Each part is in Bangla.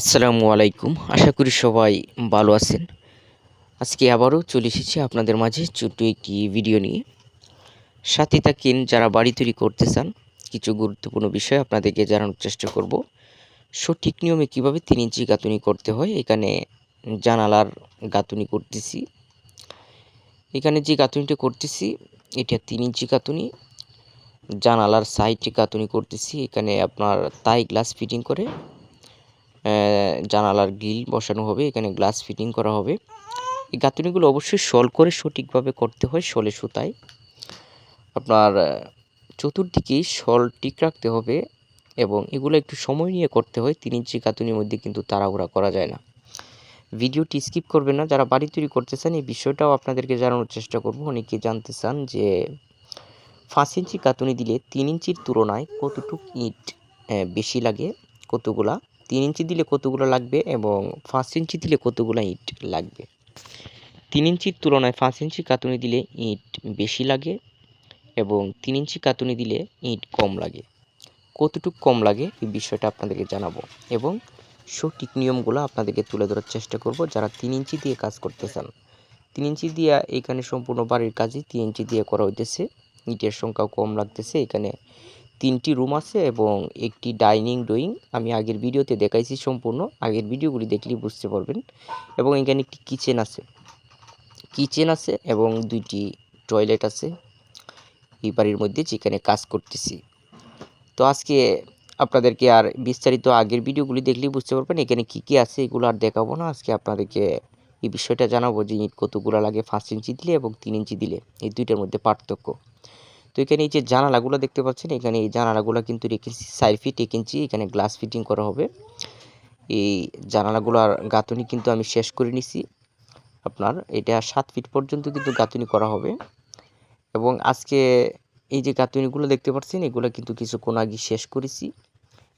আসসালামু আলাইকুম। আশা করি সবাই ভালো আছেন। আজকে আবারও চলে এসেছি আপনাদের মাঝে ছোট্ট একটি ভিডিও নিয়ে। সাথে থাকেন যারা বাড়ি তৈরি করতে চান, কিছু গুরুত্বপূর্ণ বিষয় আপনাদেরকে জানানোর চেষ্টা করব। সঠিক নিয়মে কীভাবে তিন ইঞ্চি গাঁথুনি করতে হয়, এখানে জানালার গাঁথুনি করতেছি। এখানে যে গাঁথুনিটা করতেছি, এটা তিন ইঞ্চি গাঁথুনি। জানালার সাইডে গাঁথুনি করতেছি, এখানে আপনার তাই গ্লাস ফিটিং করে। জানালার গ্রিল বসানো হবে, এখানে গ্লাস ফিটিং করা হবে। এই গাঁথুনিগুলো অবশ্যই শল করে সঠিকভাবে করতে হয়, শলে সুতায়। আপনার চতুর্দিকেই শল ঠিক রাখতে হবে এবং এগুলো একটু সময় নিয়ে করতে হয়, তিন ইঞ্চি গাঁথুনির মধ্যে কিন্তু তাড়াহুড়া করা যায় না। ভিডিওটি স্কিপ করবেন না, যারা বাড়ি তৈরি করতে চান, এই বিষয়টাও আপনাদেরকে জানানোর চেষ্টা করব। অনেকে জানতে চান যে, পাঁচ ইঞ্চি গাঁথুনি দিলে তিন ইঞ্চির তুলনায় কতটুক ইট বেশি লাগে, কতগুলা? তিন ইঞ্চি দিলে কতগুলো লাগবে এবং পাঁচ ইঞ্চি দিলে কতগুলো ইট লাগবে? তিন ইঞ্চির তুলনায় পাঁচ ইঞ্চি কাতুনি দিলে ইট বেশি লাগে এবং তিন ইঞ্চি কাতুনি দিলে ইট কম লাগে। কতটুকু কম লাগে এই বিষয়টা আপনাদেরকে জানাব এবং সঠিক নিয়মগুলো আপনাদেরকে তুলে ধরার চেষ্টা করব যারা তিন ইঞ্চি দিয়ে কাজ করতে চান তিন ইঞ্চি দিয়ে এখানে সম্পূর্ণ বাড়ির কাজই তিন ইঞ্চি দিয়ে করা হইতেছে। ইটের সংখ্যাও কম লাগতেছে। এখানে তিনটি রুম আছে এবং একটি ডাইনিং ডোয়িং আমি আগের ভিডিওতে দেখাইছি সম্পূর্ণ, আগের ভিডিওগুলি দেখলেই বুঝতে পারবেন। এবং এখানে একটি কিচেন আছে। কিচেন আছে এবং দুইটি টয়লেট আছে। এই বাড়ির মধ্যে যেখানে কাজ করতেছি। তো আজকে আপনাদেরকে আর বিস্তারিত আগের ভিডিওগুলি দেখলেই বুঝতে পারবেন এখানে কি কি আছে, এগুলো আর দেখাবো না। আজকে আপনাদেরকে এই বিষয়টা জানাব যে ইট কতগুলো লাগে পাঁচ ইঞ্চি দিলে এবং তিন ইঞ্চি দিলে। এই দুইটার মধ্যে পার্থক্য। তো এখানে এই যে জানালাগুলো দেখতে পাচ্ছেন, এখানে এই জানালাগুলো কিন্তু রেখেছি চার ফিট এক ইঞ্চি এখানে গ্লাস ফিটিং করা হবে। এই জানালাগুলোর গাঁথনি কিন্তু আমি শেষ করে নিছি। আপনার এটা সাত ফিট পর্যন্ত কিন্তু গাঁথনি করা হবে। এবং আজকে এই যে গাঁথনিগুলো দেখতে পাচ্ছেন, এগুলো কিন্তু কিছুক্ষণ আগে শেষ করেছি।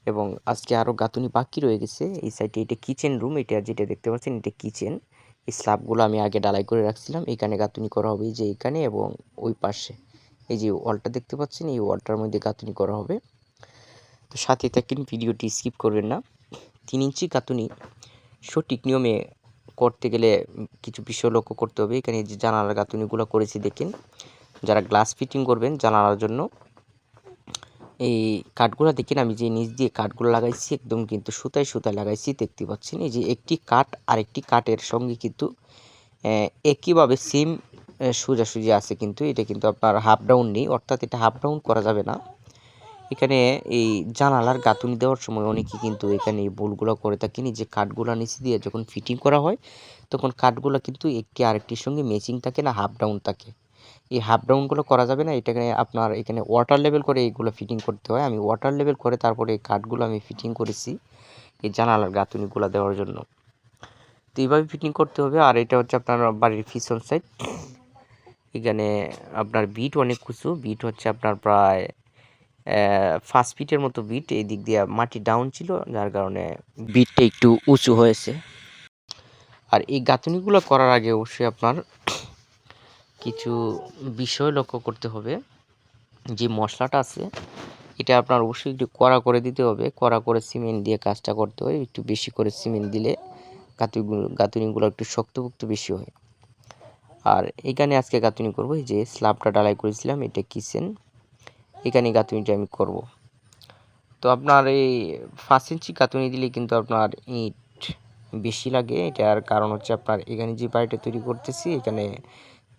এবং আজকে আরও গাঁথনি বাকি রয়ে গেছে। এই সাইডে এটা কিচেন রুম এটা যেটা দেখতে পাচ্ছেন, এটা কিচেন এই স্ল্যাবগুলো আমি আগে ডালাই করে রাখছিলাম। এখানে গাঁথনি করা হবে যে এখানে এবং ওই পাশে। এই যে ওয়ালটা দেখতে পাচ্ছেন, এই ওয়ালটার মধ্যে গাঁথুনি করা হবে। তো সাথে থাকেন, ভিডিওটি স্কিপ করবেন না। তিন ইঞ্চি গাঁথুনি সঠিক নিয়মে করতে গেলে কিছু বিষয় লক্ষ্য করতে হবে। এখানে যে জানালার গাঁথুনিগুলো করেছি, দেখেন। যারা গ্লাস ফিটিং করবেন জানালার জন্য, এই কাঠগুলো দেখেন, আমি যে নিচ দিয়ে কাঠগুলো লাগাইছি, একদম কিন্তু সুতায় সুতায় লাগাইছি, দেখতে পাচ্ছেন। এই যে একটি কাঠ, আরেকটি কাঠের সঙ্গে কিন্তু একইভাবে সেম সোজাসুজি আছে কিন্তু, এটা কিন্তু আপনার হাফ ডাউন নেই, অর্থাৎ এটা হাফ ডাউন করা যাবে না। এখানে এই জানালার গাঁথুনি দেওয়ার সময় অনেকে কিন্তু এখানে এই বোলগুলো করে থাকেন যে কাঠগুলো নিচে দিয়ে যখন ফিটিং করা হয়, তখন কাঠগুলো কিন্তু একটি আরেকটির সঙ্গে ম্যাচিং থাকে না হাফ ডাউন থাকে। এই হাফ ডাউনগুলো করা যাবে না, এটাকে আপনার এখানে ওয়াটার লেভেল করে এইগুলো ফিটিং করতে হয়। আমি ওয়াটার লেভেল করে তারপরে এই কাঠগুলো আমি ফিটিং করেছি, এই জানালার গাঁথুনিগুলো দেওয়ার জন্য। তো এইভাবে ফিটিং করতে হবে, আর এটা হচ্ছে আপনার বাড়ির পিছন সাইড এখানে আপনার বিট অনেক উঁচু। বিট হচ্ছে আপনার প্রায় ফার্স্ট ফিটের মতো বিট এই দিক দিয়ে মাটি ডাউন ছিল, যার কারণে বিটটা একটু উঁচু হয়েছে। আর এই গাঁথনিগুলো করার আগে অবশ্যই আপনার কিছু বিষয় লক্ষ্য করতে হবে। যে মশলাটা আছে, এটা আপনার অবশ্যই একটু কড়া করে দিতে হবে। কড়া করে সিমেন্ট দিয়ে কাজটা করতে হয় একটু বেশি করে সিমেন্ট দিলে গাঁথুনিগুলো গাঁথুনিগুলো একটু শক্তপোক্ত বেশি হয়। আর এখানে আজকে গাঁথুনি করব। এই যে স্ল্যাবটা ডালাই করেছিলাম, এটা কিচেন এখানে গাঁথুনিটা আমি করব। তো আপনার এই পাঁচ ইঞ্চি গাঁথুনি দিলে কিন্তু আপনার ইট বেশি লাগে। এটার কারণ হচ্ছে আপনার এখানে যে বাড়িটা তৈরি করতেছি, এখানে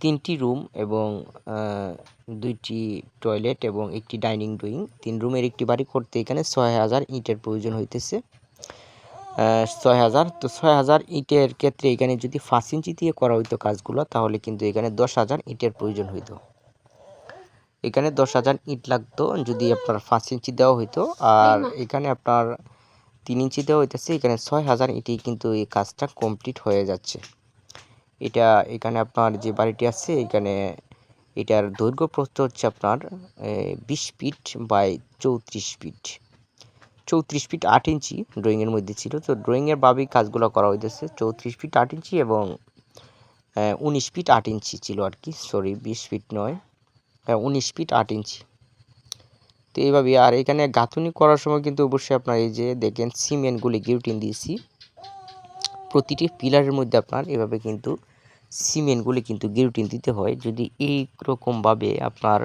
তিনটি রুম এবং দুইটি টয়লেট এবং একটি ডাইনিং ড্রয়িং তিন রুমের একটি বাড়ি করতে এখানে ছয় হাজার ইটের প্রয়োজন হইতেছে। ছয় হাজার। তো ছয় হাজার ইটের ক্ষেত্রে এখানে যদি পাঁচ ইঞ্চি দিয়ে করা হইতো কাজগুলো তাহলে কিন্তু এখানে দশ হাজার ইটের প্রয়োজন হইতো। এখানে দশ হাজার ইট লাগতো যদি আপনার পাঁচ ইঞ্চি দেওয়া হইতো। আর এখানে আপনার তিন ইঞ্চি দেওয়া হইতেছে এখানে ছয় হাজার ইটি কিন্তু এই কাজটা কমপ্লিট হয়ে যাচ্ছে। এটা এখানে আপনার যে বাড়িটি আছে এখানে এটার দৈর্ঘ্য প্রস্থ হচ্ছে আপনার বিশ ফিট বাই চৌত্রিশ ফিট। চৌত্রিশ ফিট আট ইঞ্চি ড্রয়িংয়ের মধ্যে ছিল। তো ড্রয়িংয়ের ভাবেই কাজগুলো করা হইতেছে। চৌত্রিশ ফিট আট ইঞ্চি এবং উনিশ ফিট আট ইঞ্চি ছিল আর কি। সরি বিশ ফিট নয়। হ্যাঁ উনিশ ফিট আট ইঞ্চি। তো এইভাবে আর এখানে গাঁথুনি করার সময় কিন্তু অবশ্যই আপনার এই যে দেখেন সিমেন্টগুলি গিউটিন দিয়েছি। প্রতিটি পিলারের মধ্যে আপনার এভাবে কিন্তু সিমেন্টগুলি কিন্তু গিরুটিন দিতে হয়। যদি এই রকমভাবে আপনার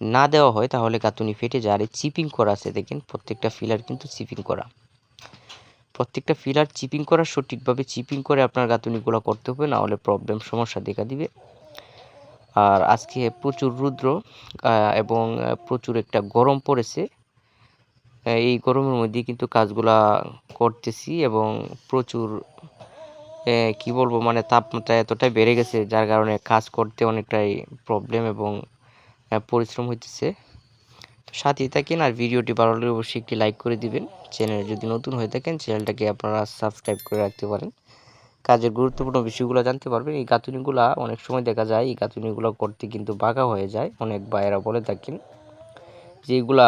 না দেওয়া হয়, তাহলে গাঁথুনি ফেটে যায়। আর এই চিপিং করা আছে, দেখেন প্রত্যেকটা ফিলার কিন্তু চিপিং করা। প্রত্যেকটা ফিলার চিপিং করা সঠিকভাবে চিপিং করে আপনার গাঁথুনিগুলো করতে হবে, না হলে প্রবলেম সমস্যা দেখা দিবে। আর আজকে প্রচুর রুদ্র এবং প্রচুর একটা গরম পড়েছে। এই গরমের মধ্যে কিন্তু কাজগুলা করতেছি এবং প্রচুর কি বলব মানে তাপমাত্রা এতটাই বেড়ে গেছে, যার কারণে কাজ করতে অনেকটাই প্রবলেম এবং পরিশ্রম হইতেছে। তো সাথেই থাকেন আর ভিডিওটি ভালো লাগলে অবশ্যই একটি লাইক করে দিবেন। চ্যানেলে যদি নতুন হয়ে থাকেন চ্যানেলটাকে আপনারা সাবস্ক্রাইব করে রাখতে পারেন। কাজের গুরুত্বপূর্ণ বিষয়গুলো জানতে পারবেন। এই গাঁথুনিগুলা অনেক সময় দেখা যায়, এই গাঁথুনিগুলো করতে কিন্তু বাঁকা হয়ে যায়। অনেক বাইরা বলে থাকেন যেগুলা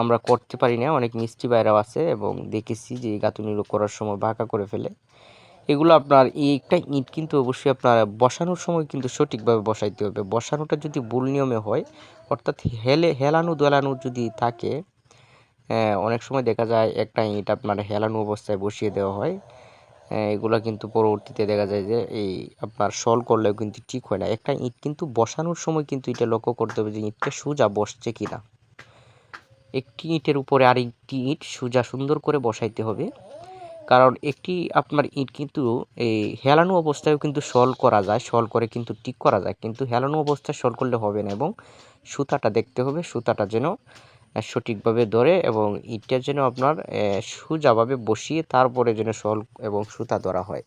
আমরা করতে পারি না। অনেক মিষ্টি বাইরাও আছে এবং দেখেছি যে এই গাঁথুনিগুলো করার সময় বাঁকা করে ফেলে। এগুলো আপনার এই একটা ইট কিন্তু অবশ্যই আপনার বসানোর সময় কিন্তু সঠিকভাবে বসাইতে হবে। বসানোটা যদি ভুল নিয়মে হয়, অর্থাৎ হেলে, হেলানো দোলানো যদি থাকে অনেক সময় দেখা যায় একটা ইট আপনার হেলানো অবস্থায় বসিয়ে দেওয়া হয় এগুলো কিন্তু পরবর্তীতে দেখা যায় যে এই আপনার সল করলেও কিন্তু ঠিক হয় না। একটা ইট কিন্তু বসানোর সময় কিন্তু এটা লক্ষ্য করতে হবে যে ইটটা সোজা বসছে কি না একটি ইটের উপরে আর একটি ইট সোজা সুন্দর করে বসাইতে হবে। কারণ একটি আপনার ইট কিন্তু এই হেলানো অবস্থায়ও কিন্তু সল করা যায় সল করে কিন্তু ঠিক করা যায়। কিন্তু হেলানো অবস্থায় সল করলে হবে না এবং সুতাটা দেখতে হবে, সুতাটা যেন সঠিকভাবে ধরে এবং ইটটা যেন আপনার সোজাভাবে বসিয়ে তারপরে যেন সল এবং সুতা ধরা হয়।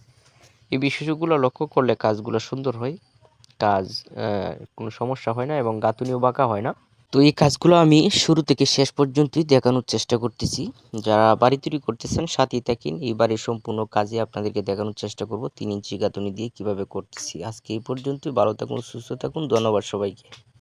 এই বিষয়গুলো লক্ষ্য করলে কাজগুলো সুন্দর হয়। কাজ কোনো সমস্যা হয় না এবং গাঁথুনিও বাঁকা হয় না। তো এই কাজগুলো আমি শুরু থেকে শেষ পর্যন্তই দেখানোর চেষ্টা করতেছি। যারা বাড়ি তৈরি করতেছেন, সাথেই থাকেন। এই বাড়ির সম্পূর্ণ কাজে আপনাদেরকে দেখানোর চেষ্টা করব তিন ইঞ্চি গাঁথনি দিয়ে কীভাবে করতেছি। আজকে এই পর্যন্তই। ভালো থাকুন, সুস্থ থাকুন। ধন্যবাদ সবাইকে।